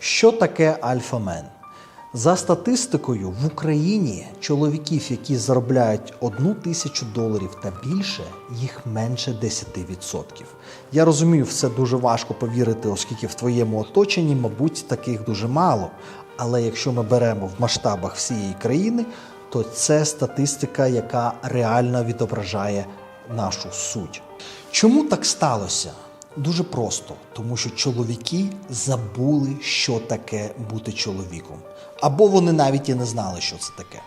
Що таке альфамен? За статистикою, в Україні чоловіків, які заробляють одну тисячу доларів та більше, їх менше 10%. Я розумію, все дуже важко повірити, оскільки в твоєму оточенні, мабуть, таких дуже мало. Але якщо ми беремо в масштабах всієї країни, то це статистика, яка реально відображає нашу суть. Чому так сталося? Дуже просто, тому що чоловіки забули, що таке бути чоловіком. Або вони навіть і не знали, що це таке.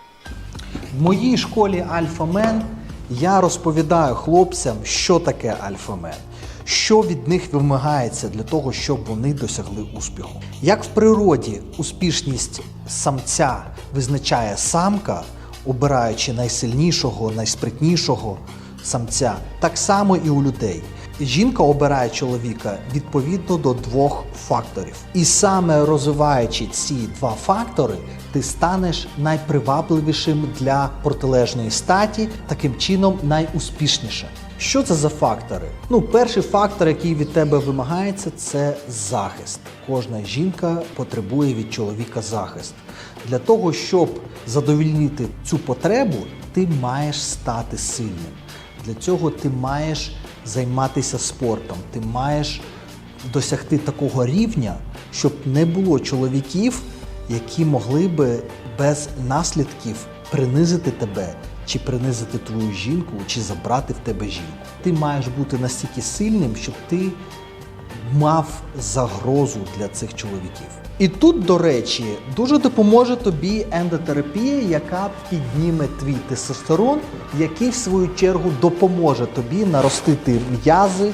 В моїй школі Альфа-Мен я розповідаю хлопцям, що таке Альфа-Мен, що від них вимагається для того, щоб вони досягли успіху. Як в природі успішність самця визначає самка, обираючи найсильнішого, найспритнішого самця, так само і у людей. Жінка обирає чоловіка відповідно до двох факторів. І саме розвиваючи ці два фактори, ти станеш найпривабливішим для протилежної статі, таким чином найуспішнішим. Що це за фактори? Ну, перший фактор, який від тебе вимагається, це захист. Кожна жінка потребує від чоловіка захист. Для того, щоб задовільнити цю потребу, ти маєш стати сильним. Для цього ти маєш займатися спортом, ти маєш досягти такого рівня, щоб не було чоловіків, які могли би без наслідків принизити тебе, чи принизити твою жінку, чи забрати в тебе жінку. Ти маєш бути настільки сильним, щоб ти мав загрозу для цих чоловіків. І тут, до речі, дуже допоможе тобі ендотерапія, яка підніме твій тестостерон, який в свою чергу допоможе тобі наростити м'язи,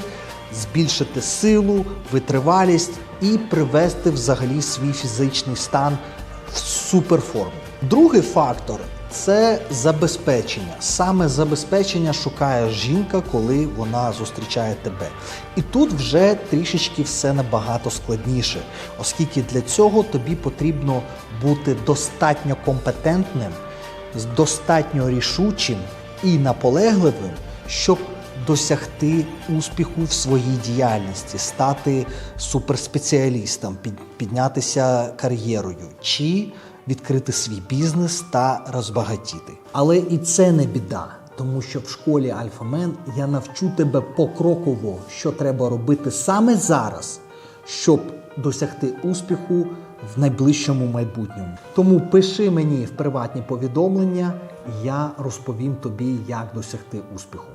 збільшити силу, витривалість і привести взагалі свій фізичний стан в суперформу. Другий фактор це забезпечення. Саме забезпечення шукає жінка, коли вона зустрічає тебе. І тут вже трішечки все набагато складніше, оскільки для цього тобі потрібно бути достатньо компетентним, достатньо рішучим і наполегливим, щоб досягти успіху в своїй діяльності, стати суперспеціалістом, піднятися кар'єрою чи відкрити свій бізнес та розбагатіти. Але і це не біда, тому що в школі Альфамен я навчу тебе покроково, що треба робити саме зараз, щоб досягти успіху в найближчому майбутньому. Тому пиши мені в приватні повідомлення, я розповім тобі, як досягти успіху.